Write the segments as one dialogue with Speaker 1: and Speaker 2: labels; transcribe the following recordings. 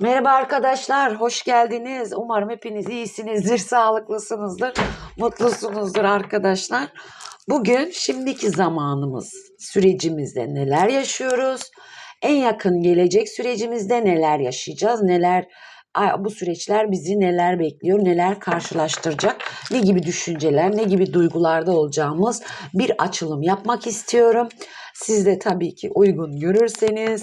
Speaker 1: Merhaba arkadaşlar, hoş geldiniz. Umarım hepiniz iyisinizdir, sağlıklısınızdır, mutlusunuzdur arkadaşlar. Bugün şimdiki zamanımız, sürecimizde neler yaşıyoruz? En yakın gelecek sürecimizde neler yaşayacağız? Neler bu süreçler bizi neler bekliyor, neler karşılaştıracak, ne gibi düşünceler, ne gibi duygularda olacağımız bir açılım yapmak istiyorum. Siz de tabii ki uygun görürseniz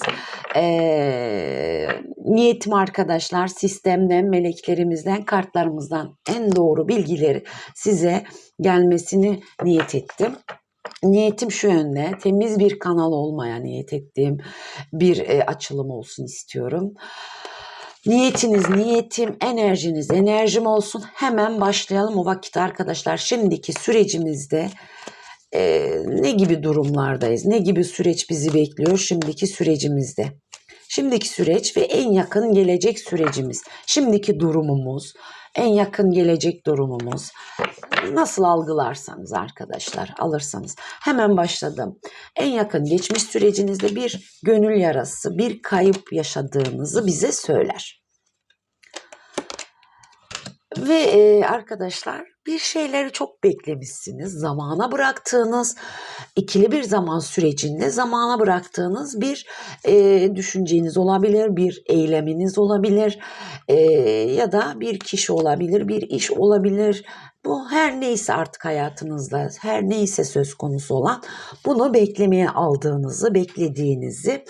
Speaker 1: eee, niyetim arkadaşlar sistemden, meleklerimizden, kartlarımızdan en doğru bilgileri size gelmesini niyet ettim. Niyetim şu yönde, temiz bir kanal olmaya niyet ettiğim bir e, açılım olsun istiyorum. Niyetiniz niyetim, enerjiniz enerjim olsun. Hemen başlayalım o vakit arkadaşlar. Şimdiki sürecimizde e, ne gibi durumlardayız? Ne gibi süreç bizi bekliyor şimdiki sürecimizde? Şimdiki süreç ve en yakın gelecek sürecimiz. Şimdiki durumumuz, en yakın gelecek durumumuz. Nasıl algılarsanız arkadaşlar alırsanız. Hemen başladım. En yakın geçmiş sürecinizde bir gönül yarası, bir kayıp yaşadığınızı bize söyler. Ve e, arkadaşlar bir şeyleri çok beklemişsiniz. Zamana bıraktığınız ikili bir zaman sürecinde zamana bıraktığınız bir e, düşünceniz olabilir, bir eyleminiz olabilir e, ya da bir kişi olabilir, bir iş olabilir. Bu her neyse artık hayatınızda, her neyse söz konusu olan bunu beklemeye aldığınızı, beklediğinizi,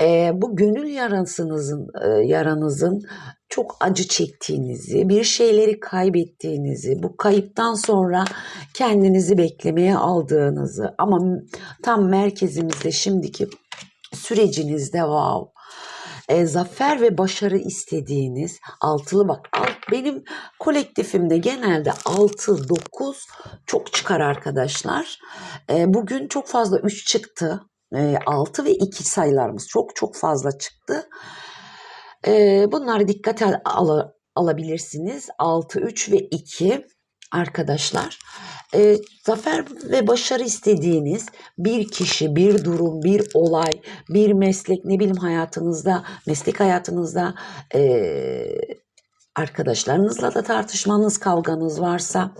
Speaker 1: e, bu gönül yarasınızın, e, yaranızın çok acı çektiğinizi, bir şeyleri kaybettiğinizi, bu kayıptan sonra kendinizi beklemeye aldığınızı ama tam merkezimizde şimdiki sürecinizde wow e, zafer ve başarı istediğiniz altılı bak alt, benim kolektifimde genelde 6 9 çok çıkar arkadaşlar. E, bugün çok fazla 3 çıktı. E, 6 ve 2 sayılarımız çok çok fazla çıktı. E, bunları dikkate al, alabilirsiniz. 6 3 ve 2 arkadaşlar. E, zafer ve başarı istediğiniz bir kişi, bir durum, bir olay, bir meslek, ne bileyim hayatınızda, meslek hayatınızda e, arkadaşlarınızla da tartışmanız, kavganız varsa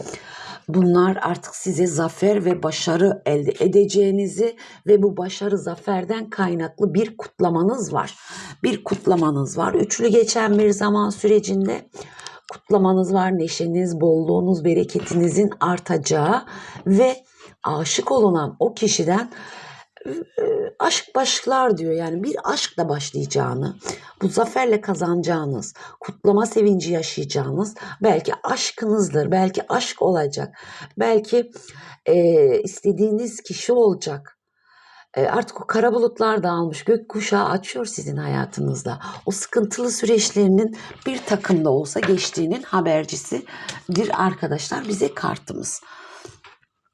Speaker 1: bunlar artık size zafer ve başarı elde edeceğinizi ve bu başarı zaferden kaynaklı bir kutlamanız var. Bir kutlamanız var. Üçlü geçen bir zaman sürecinde kutlamanız var. Neşeniz, bolluğunuz, bereketinizin artacağı ve aşık olunan o kişiden aşk başlar diyor. Yani bir aşkla başlayacağını, bu zaferle kazanacağınız, kutlama sevinci yaşayacağınız belki aşkınızdır, belki aşk olacak, belki e, istediğiniz kişi olacak. E, artık o kara bulutlar dağılmış, gökkuşağı açıyor sizin hayatınızda. O sıkıntılı süreçlerinin bir takımda olsa geçtiğinin habercisidir arkadaşlar bize kartımız.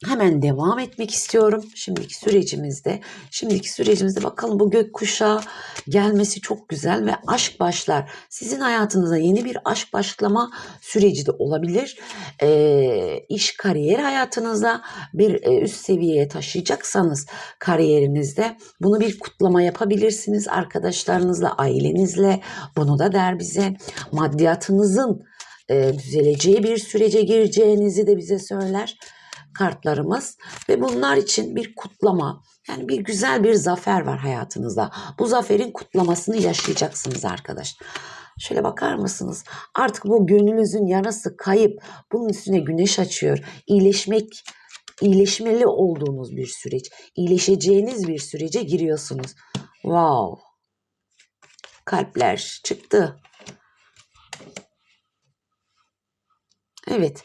Speaker 1: Hemen devam etmek istiyorum şimdiki sürecimizde. Şimdiki sürecimizde bakalım bu gökkuşağı gelmesi çok güzel ve aşk başlar. Sizin hayatınıza yeni bir aşk başlama süreci de olabilir. Ee, iş kariyer hayatınızda bir e, üst seviyeye taşıyacaksanız kariyerinizde bunu bir kutlama yapabilirsiniz arkadaşlarınızla, ailenizle. Bunu da der bize maddiyatınızın e, düzeleceği bir sürece gireceğinizi de bize söyler kartlarımız ve bunlar için bir kutlama yani bir güzel bir zafer var hayatınızda. Bu zaferin kutlamasını yaşayacaksınız arkadaş. Şöyle bakar mısınız? Artık bu gönlünüzün yarası kayıp. Bunun üstüne güneş açıyor. İyileşmek, iyileşmeli olduğunuz bir süreç. iyileşeceğiniz bir sürece giriyorsunuz. Wow. Kalpler çıktı. Evet.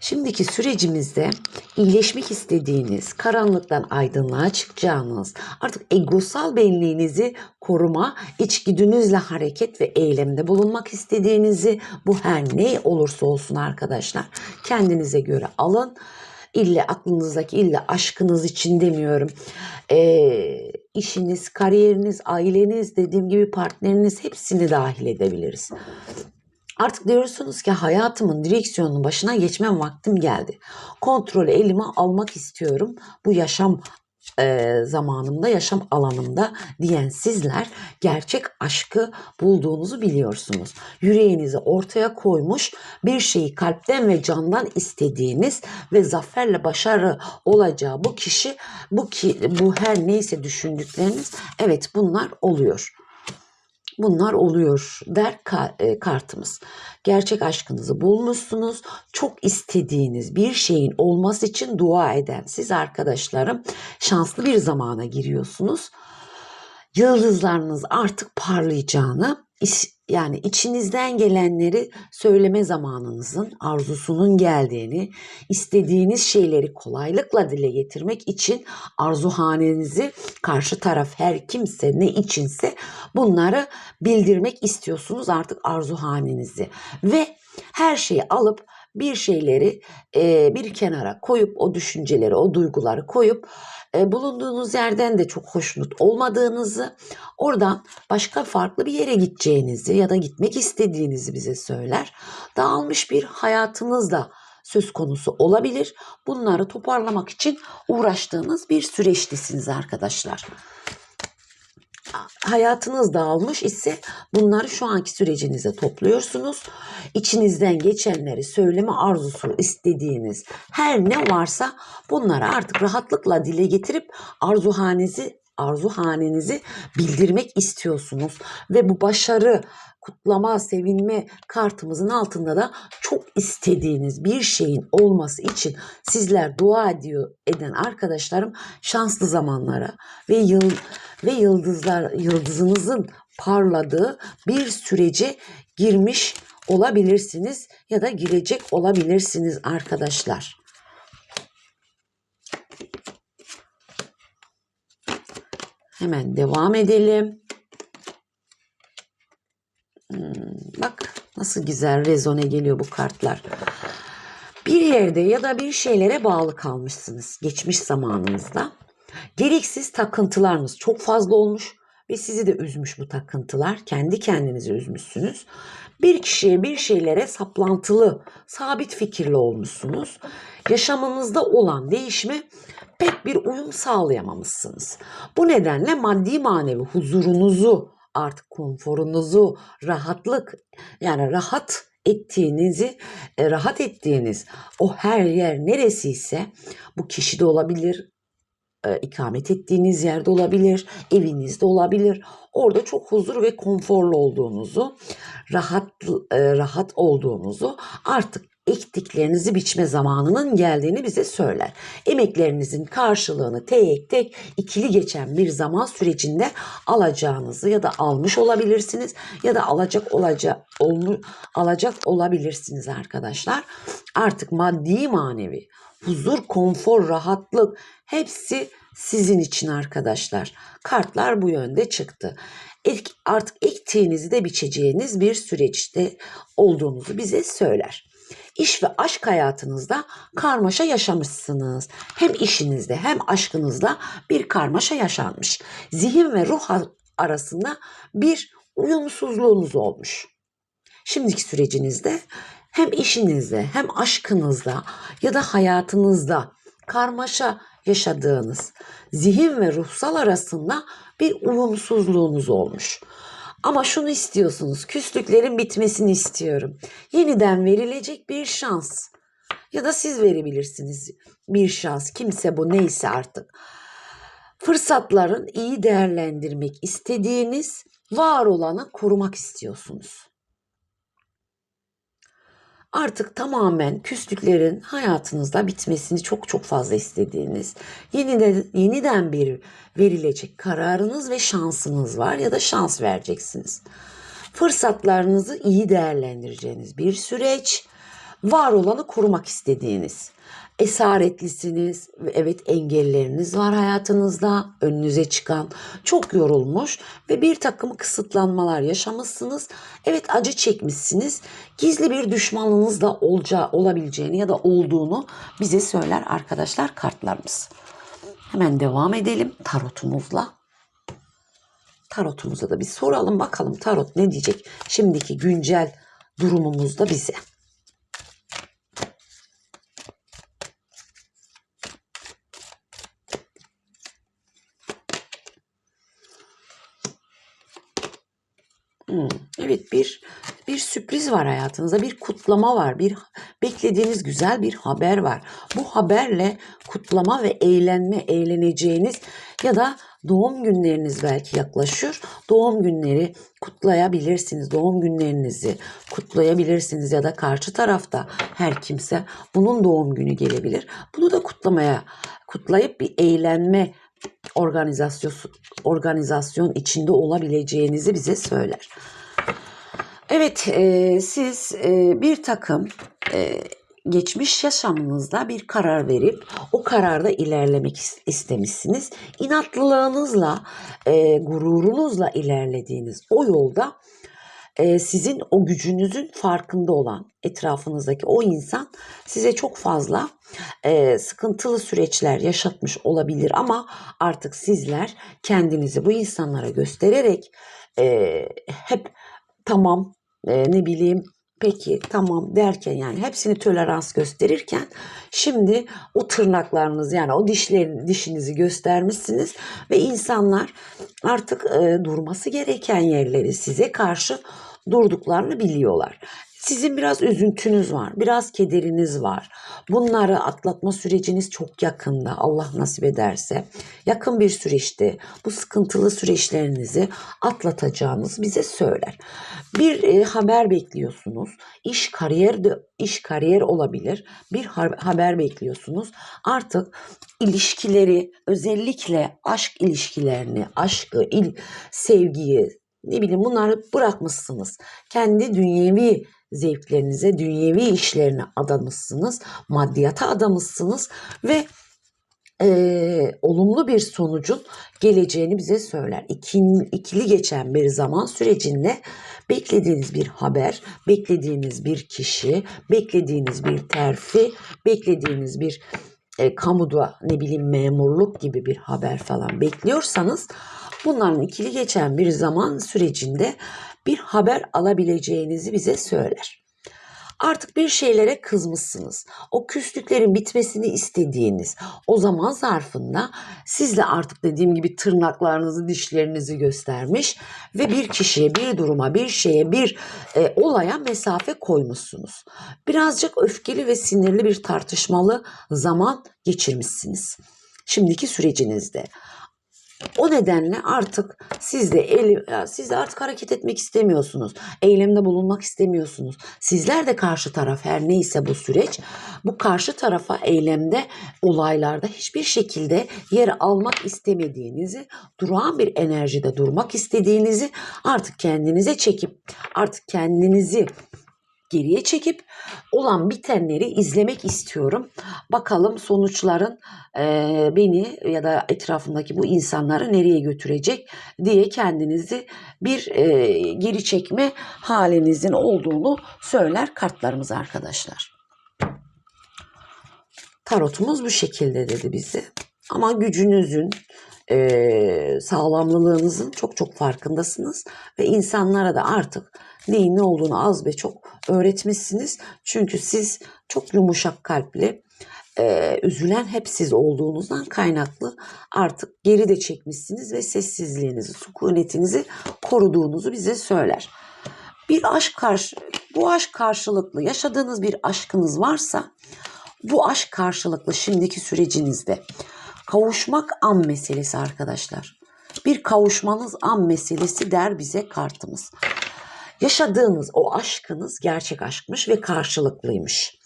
Speaker 1: Şimdiki sürecimizde iyileşmek istediğiniz, karanlıktan aydınlığa çıkacağınız, artık egosal benliğinizi koruma, içgüdünüzle hareket ve eylemde bulunmak istediğinizi, bu her ne olursa olsun arkadaşlar, kendinize göre alın. İlle aklınızdaki, ille aşkınız için demiyorum. Ee, işiniz, kariyeriniz, aileniz, dediğim gibi partneriniz hepsini dahil edebiliriz. Artık diyorsunuz ki hayatımın direksiyonunun başına geçmem vaktim geldi. Kontrolü elime almak istiyorum. Bu yaşam e, zamanımda, yaşam alanımda diyen sizler gerçek aşkı bulduğunuzu biliyorsunuz. Yüreğinizi ortaya koymuş bir şeyi kalpten ve candan istediğiniz ve zaferle başarı olacağı bu kişi bu ki bu her neyse düşündükleriniz evet bunlar oluyor. Bunlar oluyor der e, kartımız. Gerçek aşkınızı bulmuşsunuz. Çok istediğiniz bir şeyin olması için dua eden siz arkadaşlarım şanslı bir zamana giriyorsunuz. Yıldızlarınız artık parlayacağını, iş- yani içinizden gelenleri söyleme zamanınızın, arzusunun geldiğini, istediğiniz şeyleri kolaylıkla dile getirmek için arzuhanenizi karşı taraf her kimse ne içinse bunları bildirmek istiyorsunuz artık arzuhanenizi. Ve her şeyi alıp bir şeyleri e, bir kenara koyup o düşünceleri, o duyguları koyup e, bulunduğunuz yerden de çok hoşnut olmadığınızı, oradan başka farklı bir yere gideceğinizi ya da gitmek istediğinizi bize söyler. Dağılmış bir hayatınız da söz konusu olabilir. Bunları toparlamak için uğraştığınız bir süreçtesiniz arkadaşlar hayatınız dağılmış ise bunları şu anki sürecinize topluyorsunuz. İçinizden geçenleri söyleme arzusu istediğiniz her ne varsa bunları artık rahatlıkla dile getirip arzuhanenizi arzuhanenizi bildirmek istiyorsunuz ve bu başarı kutlama, sevinme kartımızın altında da çok istediğiniz bir şeyin olması için sizler dua ediyor eden arkadaşlarım şanslı zamanlara ve yıl ve yıldızlar yıldızınızın parladığı bir sürece girmiş olabilirsiniz ya da girecek olabilirsiniz arkadaşlar. Hemen devam edelim. Hmm, bak nasıl güzel rezone geliyor bu kartlar. Bir yerde ya da bir şeylere bağlı kalmışsınız geçmiş zamanınızda. Gereksiz takıntılarınız çok fazla olmuş ve sizi de üzmüş bu takıntılar. Kendi kendinizi üzmüşsünüz. Bir kişiye bir şeylere saplantılı, sabit fikirli olmuşsunuz. Yaşamınızda olan değişime pek bir uyum sağlayamamışsınız. Bu nedenle maddi manevi huzurunuzu, artık konforunuzu, rahatlık yani rahat ettiğinizi, e, rahat ettiğiniz o her yer neresiyse bu kişi de olabilir, e, ikamet ettiğiniz yerde olabilir, evinizde olabilir. Orada çok huzur ve konforlu olduğunuzu, rahat e, rahat olduğunuzu artık ektiklerinizi biçme zamanının geldiğini bize söyler. Emeklerinizin karşılığını tek tek ikili geçen bir zaman sürecinde alacağınızı ya da almış olabilirsiniz ya da alacak olacak olmu, alacak olabilirsiniz arkadaşlar. Artık maddi manevi huzur, konfor, rahatlık hepsi sizin için arkadaşlar. Kartlar bu yönde çıktı. Artık ektiğinizi de biçeceğiniz bir süreçte olduğunuzu bize söyler. İş ve aşk hayatınızda karmaşa yaşamışsınız. Hem işinizde hem aşkınızda bir karmaşa yaşanmış. Zihin ve ruh arasında bir uyumsuzluğunuz olmuş. Şimdiki sürecinizde hem işinizde hem aşkınızda ya da hayatınızda karmaşa yaşadığınız zihin ve ruhsal arasında bir uyumsuzluğunuz olmuş. Ama şunu istiyorsunuz, küslüklerin bitmesini istiyorum. Yeniden verilecek bir şans. Ya da siz verebilirsiniz bir şans. Kimse bu neyse artık. Fırsatların iyi değerlendirmek istediğiniz, var olanı korumak istiyorsunuz artık tamamen küslüklerin hayatınızda bitmesini çok çok fazla istediğiniz, yeniden, yeniden bir verilecek kararınız ve şansınız var ya da şans vereceksiniz. Fırsatlarınızı iyi değerlendireceğiniz bir süreç, var olanı korumak istediğiniz esaretlisiniz. Evet engelleriniz var hayatınızda. Önünüze çıkan çok yorulmuş ve bir takım kısıtlanmalar yaşamışsınız. Evet acı çekmişsiniz. Gizli bir düşmanlığınız da olacağı, olabileceğini ya da olduğunu bize söyler arkadaşlar kartlarımız. Hemen devam edelim tarotumuzla. Tarotumuza da bir soralım bakalım tarot ne diyecek şimdiki güncel durumumuzda bize. Evet bir bir sürpriz var hayatınızda. Bir kutlama var. Bir beklediğiniz güzel bir haber var. Bu haberle kutlama ve eğlenme, eğleneceğiniz ya da doğum günleriniz belki yaklaşıyor. Doğum günleri kutlayabilirsiniz. Doğum günlerinizi kutlayabilirsiniz ya da karşı tarafta her kimse bunun doğum günü gelebilir. Bunu da kutlamaya kutlayıp bir eğlenme organizasyon organizasyon içinde olabileceğinizi bize söyler. Evet, e, siz e, bir takım e, geçmiş yaşamınızda bir karar verip o kararda ilerlemek is- istemişsiniz. İnatlılığınızla, e, gururunuzla ilerlediğiniz o yolda e, sizin o gücünüzün farkında olan etrafınızdaki o insan size çok fazla e, sıkıntılı süreçler yaşatmış olabilir. Ama artık sizler kendinizi bu insanlara göstererek e, hep tamam e, ne bileyim peki tamam derken yani hepsini tolerans gösterirken şimdi o tırnaklarınız yani o dişlerin dişinizi göstermişsiniz ve insanlar artık e, durması gereken yerleri size karşı durduklarını biliyorlar. Sizin biraz üzüntünüz var, biraz kederiniz var. Bunları atlatma süreciniz çok yakında Allah nasip ederse. Yakın bir süreçte bu sıkıntılı süreçlerinizi atlatacağınız bize söyler. Bir e, haber bekliyorsunuz. İş kariyer de iş kariyer olabilir. Bir ha- haber bekliyorsunuz. Artık ilişkileri özellikle aşk ilişkilerini, aşkı, il, sevgiyi ne bileyim bunları bırakmışsınız. Kendi dünyevi zevklerinize, dünyevi işlerine adamışsınız, maddiyata adamışsınız ve eee, olumlu bir sonucun geleceğini bize söyler. İkin, ikili geçen bir zaman sürecinde beklediğiniz bir haber, beklediğiniz bir kişi, beklediğiniz bir terfi, beklediğiniz bir e, kamuda ne bileyim memurluk gibi bir haber falan bekliyorsanız bunların ikili geçen bir zaman sürecinde bir haber alabileceğinizi bize söyler. Artık bir şeylere kızmışsınız. O küslüklerin bitmesini istediğiniz o zaman zarfında siz de artık dediğim gibi tırnaklarınızı, dişlerinizi göstermiş ve bir kişiye, bir duruma, bir şeye, bir e, olaya mesafe koymuşsunuz. Birazcık öfkeli ve sinirli bir tartışmalı zaman geçirmişsiniz. Şimdiki sürecinizde. O nedenle artık siz de el, ya siz de artık hareket etmek istemiyorsunuz. Eylemde bulunmak istemiyorsunuz. Sizler de karşı taraf her neyse bu süreç bu karşı tarafa eylemde olaylarda hiçbir şekilde yer almak istemediğinizi, durağan bir enerjide durmak istediğinizi artık kendinize çekip artık kendinizi geriye çekip olan bitenleri izlemek istiyorum. Bakalım sonuçların eee, beni ya da etrafımdaki bu insanları nereye götürecek diye kendinizi bir eee, geri çekme halinizin olduğunu söyler kartlarımız arkadaşlar. Tarotumuz bu şekilde dedi bize. Ama gücünüzün, eee, sağlamlılığınızın çok çok farkındasınız ve insanlara da artık neyin ne olduğunu az ve çok öğretmişsiniz. Çünkü siz çok yumuşak kalpli, eee, üzülen hep siz olduğunuzdan kaynaklı artık geri de çekmişsiniz ve sessizliğinizi, sükunetinizi koruduğunuzu bize söyler. Bir aşk karşı, bu aşk karşılıklı yaşadığınız bir aşkınız varsa bu aşk karşılıklı şimdiki sürecinizde kavuşmak an meselesi arkadaşlar. Bir kavuşmanız an meselesi der bize kartımız. Yaşadığınız o aşkınız gerçek aşkmış ve karşılıklıymış.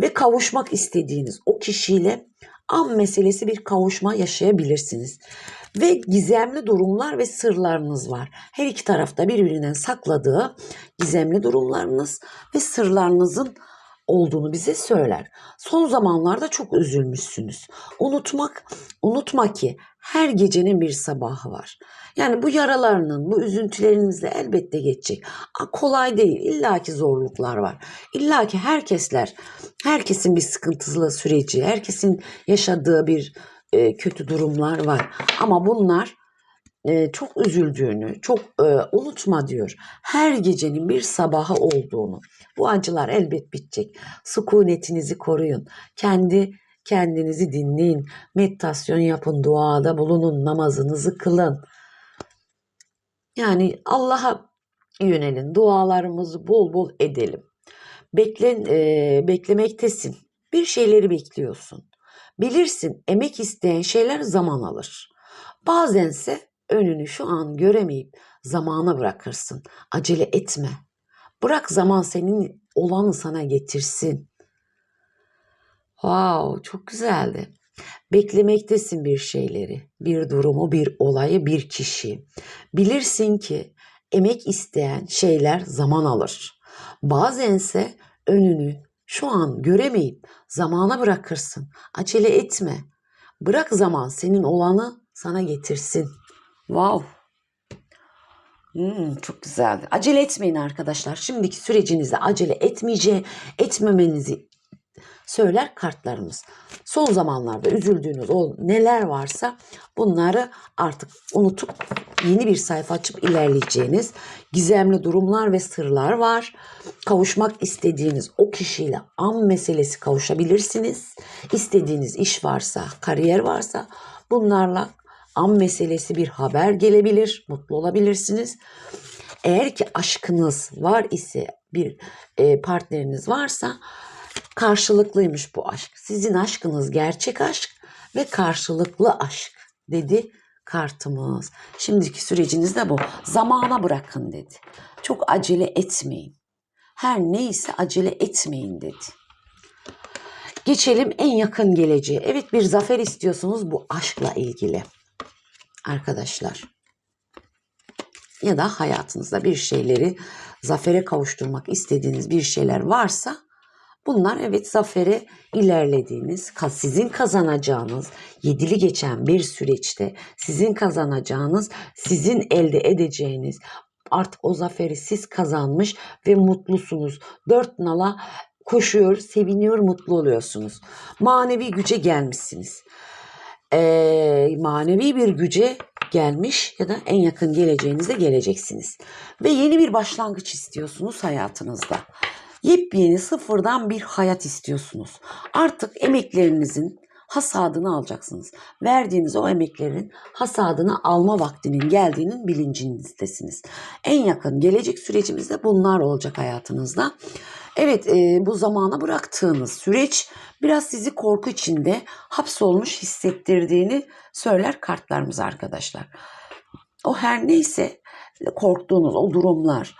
Speaker 1: Ve kavuşmak istediğiniz o kişiyle an meselesi bir kavuşma yaşayabilirsiniz. Ve gizemli durumlar ve sırlarınız var. Her iki tarafta birbirinden sakladığı gizemli durumlarınız ve sırlarınızın olduğunu bize söyler. Son zamanlarda çok üzülmüşsünüz. Unutmak, unutma ki her gecenin bir sabahı var. Yani bu yaralarının, bu üzüntülerinizle elbette geçecek. Kolay değil. İlla ki zorluklar var. İlla ki herkesler, herkesin bir sıkıntılı süreci, herkesin yaşadığı bir e, kötü durumlar var. Ama bunlar e, çok üzüldüğünü, çok e, unutma diyor. Her gecenin bir sabahı olduğunu. Bu acılar elbet bitecek. Sükunetinizi koruyun. Kendi kendinizi dinleyin. Meditasyon yapın, duada bulunun, namazınızı kılın. Yani Allah'a yönelin. Dualarımızı bol bol edelim. Beklen, e, beklemektesin. Bir şeyleri bekliyorsun. Bilirsin emek isteyen şeyler zaman alır. Bazense önünü şu an göremeyip zamana bırakırsın. Acele etme. Bırak zaman senin olanı sana getirsin. Wow, çok güzeldi. Beklemektesin bir şeyleri, bir durumu, bir olayı, bir kişi. Bilirsin ki emek isteyen şeyler zaman alır. Bazense önünü şu an göremeyip zamana bırakırsın. Acele etme. Bırak zaman senin olanı sana getirsin. Wow. Hmm, çok güzeldi. Acele etmeyin arkadaşlar. Şimdiki sürecinizde acele etmeyeceği, etmemenizi söyler kartlarımız. Son zamanlarda üzüldüğünüz o neler varsa bunları artık unutup yeni bir sayfa açıp ilerleyeceğiniz gizemli durumlar ve sırlar var. Kavuşmak istediğiniz o kişiyle an meselesi kavuşabilirsiniz. İstediğiniz iş varsa, kariyer varsa bunlarla an meselesi bir haber gelebilir. Mutlu olabilirsiniz. Eğer ki aşkınız var ise bir e, partneriniz varsa karşılıklıymış bu aşk. Sizin aşkınız gerçek aşk ve karşılıklı aşk dedi kartımız. Şimdiki sürecinizde bu. Zamana bırakın dedi. Çok acele etmeyin. Her neyse acele etmeyin dedi. Geçelim en yakın geleceğe. Evet bir zafer istiyorsunuz bu aşkla ilgili. Arkadaşlar. Ya da hayatınızda bir şeyleri zafere kavuşturmak istediğiniz bir şeyler varsa Bunlar evet zafere ilerlediğiniz, sizin kazanacağınız, yedili geçen bir süreçte sizin kazanacağınız, sizin elde edeceğiniz artık o zaferi siz kazanmış ve mutlusunuz. Dört nala koşuyor, seviniyor, mutlu oluyorsunuz. Manevi güce gelmişsiniz. Ee, manevi bir güce gelmiş ya da en yakın geleceğinizde geleceksiniz. Ve yeni bir başlangıç istiyorsunuz hayatınızda. Yepyeni sıfırdan bir hayat istiyorsunuz. Artık emeklerinizin hasadını alacaksınız. Verdiğiniz o emeklerin hasadını alma vaktinin geldiğinin bilincinizdesiniz. En yakın gelecek sürecimizde bunlar olacak hayatınızda. Evet e, bu zamana bıraktığınız süreç biraz sizi korku içinde hapsolmuş hissettirdiğini söyler kartlarımız arkadaşlar. O her neyse korktuğunuz o durumlar,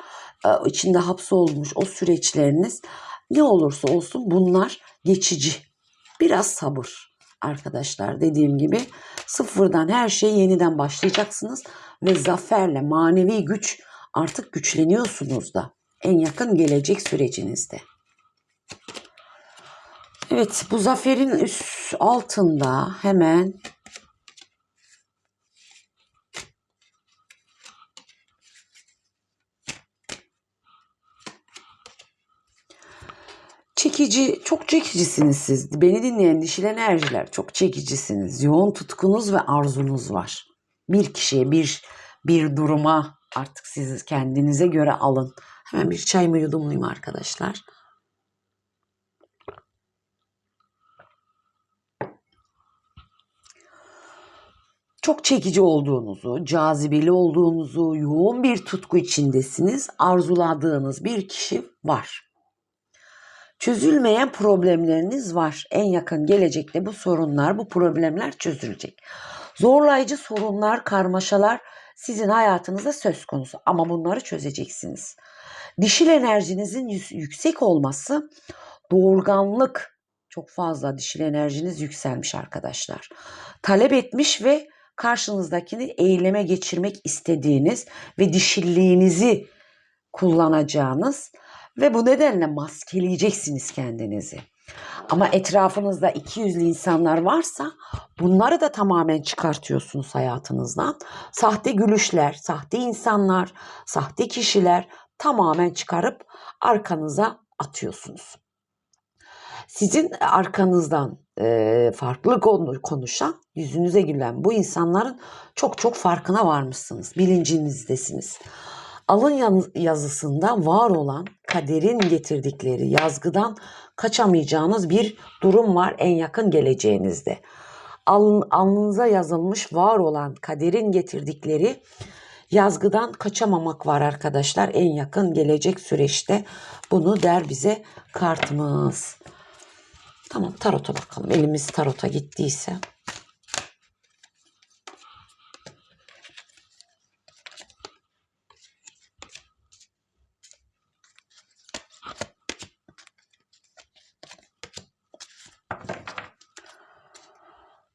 Speaker 1: e, içinde hapsolmuş o süreçleriniz ne olursa olsun bunlar geçici. Biraz sabır arkadaşlar dediğim gibi sıfırdan her şeyi yeniden başlayacaksınız ve zaferle manevi güç artık güçleniyorsunuz da en yakın gelecek sürecinizde. Evet bu zaferin üst altında hemen çekici, çok çekicisiniz siz. Beni dinleyen dişil enerjiler çok çekicisiniz. Yoğun tutkunuz ve arzunuz var. Bir kişiye, bir bir duruma artık siz kendinize göre alın. Hemen bir çayımı yudumlayayım arkadaşlar. çok çekici olduğunuzu, cazibeli olduğunuzu, yoğun bir tutku içindesiniz, arzuladığınız bir kişi var. Çözülmeyen problemleriniz var. En yakın gelecekte bu sorunlar, bu problemler çözülecek. Zorlayıcı sorunlar, karmaşalar sizin hayatınızda söz konusu ama bunları çözeceksiniz. Dişil enerjinizin yüksek olması doğurganlık çok fazla dişil enerjiniz yükselmiş arkadaşlar. Talep etmiş ve karşınızdakini eyleme geçirmek istediğiniz ve dişilliğinizi kullanacağınız ve bu nedenle maskeleyeceksiniz kendinizi. Ama etrafınızda iki yüzlü insanlar varsa bunları da tamamen çıkartıyorsunuz hayatınızdan. Sahte gülüşler, sahte insanlar, sahte kişiler tamamen çıkarıp arkanıza atıyorsunuz. Sizin arkanızdan e, farklı konuşan, yüzünüze gülen bu insanların çok çok farkına varmışsınız. Bilincinizdesiniz. Alın yazısında var olan kaderin getirdikleri yazgıdan kaçamayacağınız bir durum var en yakın geleceğinizde. Alın, alnınıza yazılmış var olan kaderin getirdikleri yazgıdan kaçamamak var arkadaşlar. En yakın gelecek süreçte bunu der bize kartımız. Tamam tarota bakalım. Elimiz tarota gittiyse.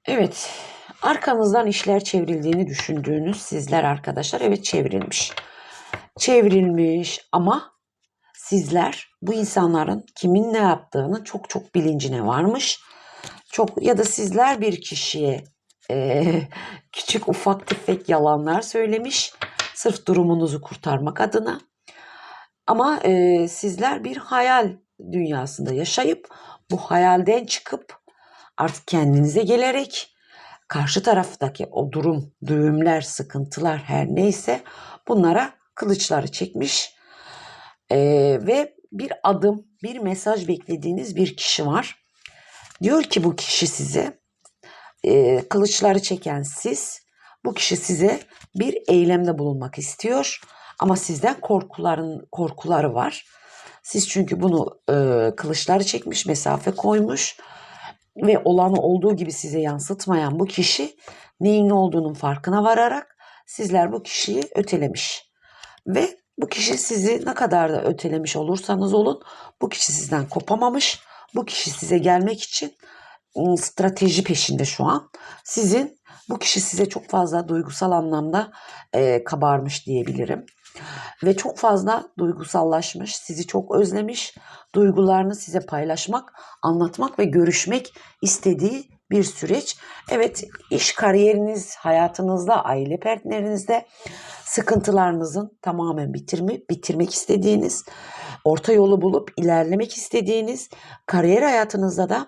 Speaker 1: Evet, arkanızdan işler çevrildiğini düşündüğünüz sizler arkadaşlar evet çevrilmiş. Çevrilmiş ama sizler bu insanların kimin ne yaptığını çok çok bilincine varmış. Çok ya da sizler bir kişiye e, küçük ufak tefek yalanlar söylemiş sırf durumunuzu kurtarmak adına. Ama e, sizler bir hayal dünyasında yaşayıp bu hayalden çıkıp artık kendinize gelerek karşı taraftaki o durum, düğümler, sıkıntılar her neyse bunlara kılıçları çekmiş ee, ve bir adım, bir mesaj beklediğiniz bir kişi var. Diyor ki bu kişi size, e, kılıçları çeken siz, bu kişi size bir eylemde bulunmak istiyor ama sizden korkuların korkuları var. Siz çünkü bunu e, kılıçları çekmiş, mesafe koymuş ve olanı olduğu gibi size yansıtmayan bu kişi neyin ne olduğunun farkına vararak sizler bu kişiyi ötelemiş. Ve bu kişi sizi ne kadar da ötelemiş olursanız olun bu kişi sizden kopamamış. Bu kişi size gelmek için ıı, strateji peşinde şu an. Sizin bu kişi size çok fazla duygusal anlamda e, kabarmış diyebilirim. Ve çok fazla duygusallaşmış, sizi çok özlemiş, duygularını size paylaşmak, anlatmak ve görüşmek istediği bir süreç. Evet, iş kariyeriniz, hayatınızda, aile partnerinizde sıkıntılarınızın tamamen bitirmi, bitirmek istediğiniz, orta yolu bulup ilerlemek istediğiniz, kariyer hayatınızda da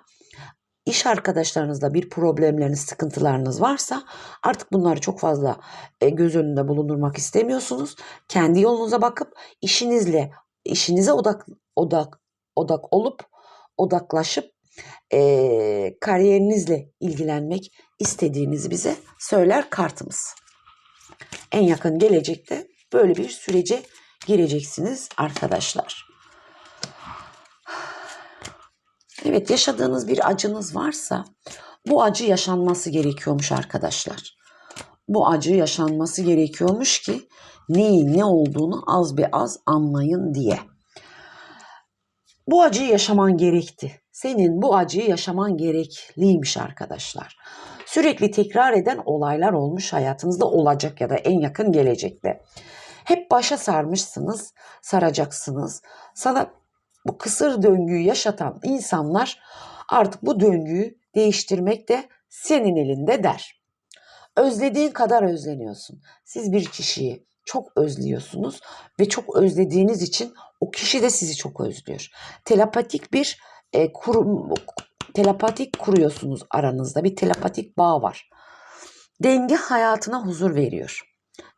Speaker 1: iş arkadaşlarınızla bir problemleriniz, sıkıntılarınız varsa artık bunları çok fazla e, göz önünde bulundurmak istemiyorsunuz. Kendi yolunuza bakıp işinizle işinize odak odak odak olup odaklaşıp e, kariyerinizle ilgilenmek istediğinizi bize söyler kartımız. En yakın gelecekte böyle bir sürece gireceksiniz arkadaşlar. Evet yaşadığınız bir acınız varsa bu acı yaşanması gerekiyormuş arkadaşlar. Bu acı yaşanması gerekiyormuş ki neyin ne olduğunu az be az anlayın diye. Bu acıyı yaşaman gerekti. Senin bu acıyı yaşaman gerekliymiş arkadaşlar. Sürekli tekrar eden olaylar olmuş hayatınızda olacak ya da en yakın gelecekte. Hep başa sarmışsınız, saracaksınız. Sana bu kısır döngüyü yaşatan insanlar artık bu döngüyü değiştirmek de senin elinde der. Özlediğin kadar özleniyorsun. Siz bir kişiyi çok özlüyorsunuz ve çok özlediğiniz için o kişi de sizi çok özlüyor. Telepatik bir e, kurum, telepatik kuruyorsunuz aranızda. Bir telepatik bağ var. Denge hayatına huzur veriyor.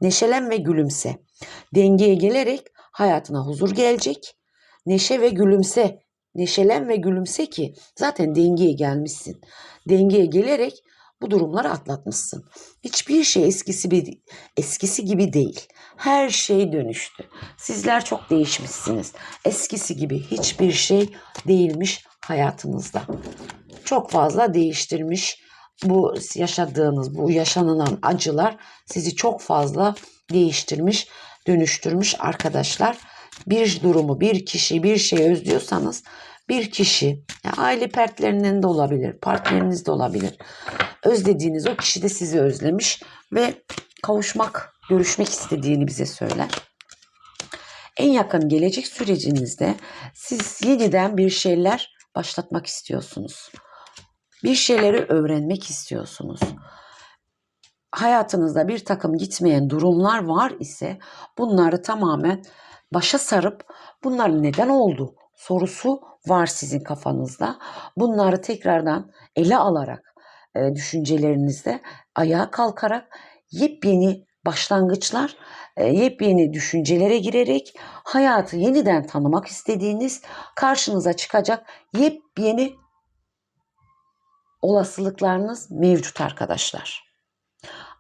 Speaker 1: Neşelen ve gülümse. Dengeye gelerek hayatına huzur gelecek neşe ve gülümse. Neşelen ve gülümse ki zaten dengeye gelmişsin. Dengeye gelerek bu durumları atlatmışsın. Hiçbir şey eskisi bir eskisi gibi değil. Her şey dönüştü. Sizler çok değişmişsiniz. Eskisi gibi hiçbir şey değilmiş hayatınızda. Çok fazla değiştirmiş bu yaşadığınız, bu yaşanılan acılar sizi çok fazla değiştirmiş, dönüştürmüş arkadaşlar bir durumu, bir kişi, bir şey özlüyorsanız bir kişi, yani aile fertlerinden de olabilir, partneriniz de olabilir. Özlediğiniz o kişi de sizi özlemiş ve kavuşmak, görüşmek istediğini bize söyler. En yakın gelecek sürecinizde siz yeniden bir şeyler başlatmak istiyorsunuz. Bir şeyleri öğrenmek istiyorsunuz. Hayatınızda bir takım gitmeyen durumlar var ise bunları tamamen başa sarıp bunlar neden oldu sorusu var sizin kafanızda. Bunları tekrardan ele alarak e, düşüncelerinizde ayağa kalkarak yepyeni başlangıçlar, e, yepyeni düşüncelere girerek hayatı yeniden tanımak istediğiniz karşınıza çıkacak yepyeni olasılıklarınız mevcut arkadaşlar.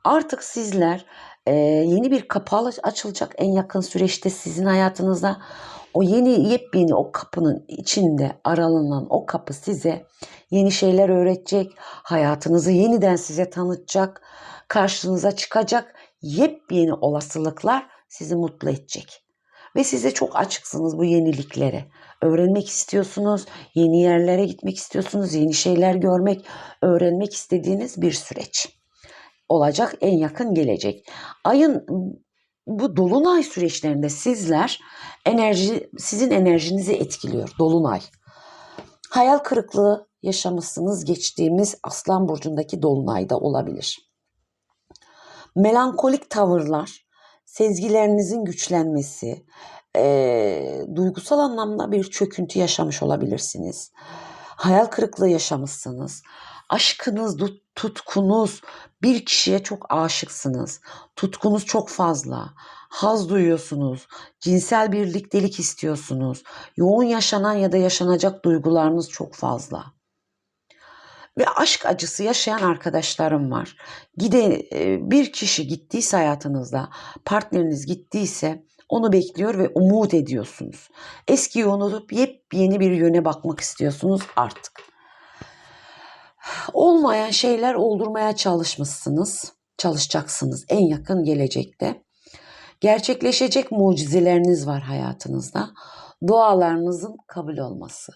Speaker 1: Artık sizler Ee, yeni bir kapı al- açılacak en yakın süreçte sizin hayatınızda. O yeni yepyeni o kapının içinde aralanan o kapı size yeni şeyler öğretecek, hayatınızı yeniden size tanıtacak, karşınıza çıkacak yepyeni olasılıklar sizi mutlu edecek. Ve size çok açıksınız bu yeniliklere. Öğrenmek istiyorsunuz, yeni yerlere gitmek istiyorsunuz, yeni şeyler görmek, öğrenmek istediğiniz bir süreç olacak en yakın gelecek. Ayın bu dolunay süreçlerinde sizler enerji sizin enerjinizi etkiliyor dolunay. Hayal kırıklığı yaşamışsınız geçtiğimiz Aslan burcundaki dolunayda olabilir. Melankolik tavırlar, sezgilerinizin güçlenmesi, eee, duygusal anlamda bir çöküntü yaşamış olabilirsiniz. Hayal kırıklığı yaşamışsınız. Aşkınız, tut- tutkunuz, bir kişiye çok aşıksınız. Tutkunuz çok fazla. Haz duyuyorsunuz. Cinsel birliktelik istiyorsunuz. Yoğun yaşanan ya da yaşanacak duygularınız çok fazla. Ve aşk acısı yaşayan arkadaşlarım var. Gide e, bir kişi gittiyse hayatınızda, partneriniz gittiyse onu bekliyor ve umut ediyorsunuz. Eskiyi unutup yepyeni bir yöne bakmak istiyorsunuz artık. Olmayan şeyler oldurmaya çalışmışsınız, çalışacaksınız en yakın gelecekte. Gerçekleşecek mucizeleriniz var hayatınızda. Dualarınızın kabul olması.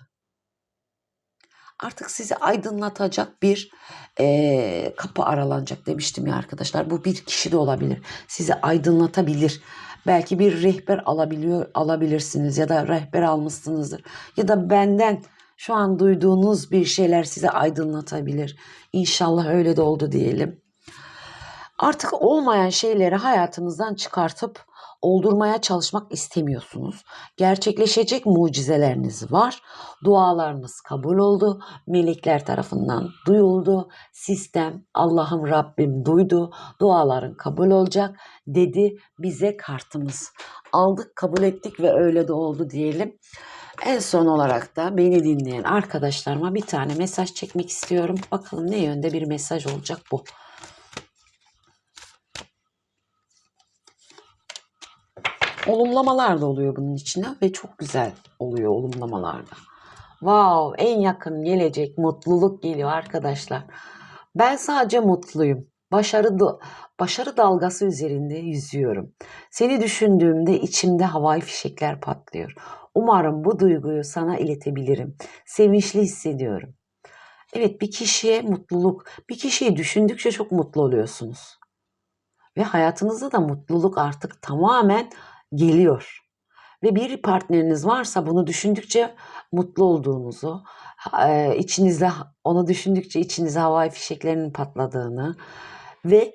Speaker 1: Artık sizi aydınlatacak bir eee, kapı aralanacak demiştim ya arkadaşlar. Bu bir kişi de olabilir. Sizi aydınlatabilir. Belki bir rehber alabiliyor alabilirsiniz ya da rehber almışsınızdır. Ya da benden şu an duyduğunuz bir şeyler sizi aydınlatabilir. İnşallah öyle de oldu diyelim. Artık olmayan şeyleri hayatınızdan çıkartıp oldurmaya çalışmak istemiyorsunuz. Gerçekleşecek mucizeleriniz var. Dualarınız kabul oldu. Melekler tarafından duyuldu. Sistem Allah'ım Rabbim duydu. Duaların kabul olacak dedi bize kartımız. Aldık kabul ettik ve öyle de oldu diyelim. En son olarak da beni dinleyen arkadaşlarıma bir tane mesaj çekmek istiyorum. Bakalım ne yönde bir mesaj olacak bu. Olumlamalar da oluyor bunun içine ve çok güzel oluyor olumlamalarda. Wow, en yakın gelecek mutluluk geliyor arkadaşlar. Ben sadece mutluyum. Başarı başarı dalgası üzerinde yüzüyorum. Seni düşündüğümde içimde havai fişekler patlıyor. Umarım bu duyguyu sana iletebilirim. Sevinçli hissediyorum. Evet, bir kişiye mutluluk, bir kişiyi düşündükçe çok mutlu oluyorsunuz. Ve hayatınızda da mutluluk artık tamamen geliyor. Ve bir partneriniz varsa bunu düşündükçe mutlu olduğunuzu, e, içinizde onu düşündükçe içinizde havai fişeklerinin patladığını ve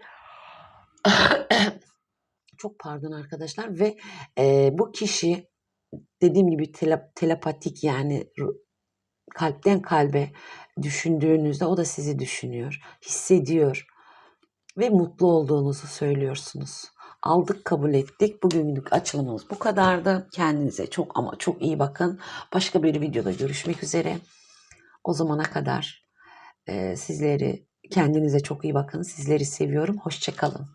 Speaker 1: çok pardon arkadaşlar ve e, bu kişi dediğim gibi tele- telepatik yani kalpten kalbe düşündüğünüzde o da sizi düşünüyor, hissediyor ve mutlu olduğunuzu söylüyorsunuz. Aldık kabul ettik. Bugünlük açılımımız bu kadardı. Kendinize çok ama çok iyi bakın. Başka bir videoda görüşmek üzere. O zamana kadar e, sizleri kendinize çok iyi bakın. Sizleri seviyorum. Hoşçakalın.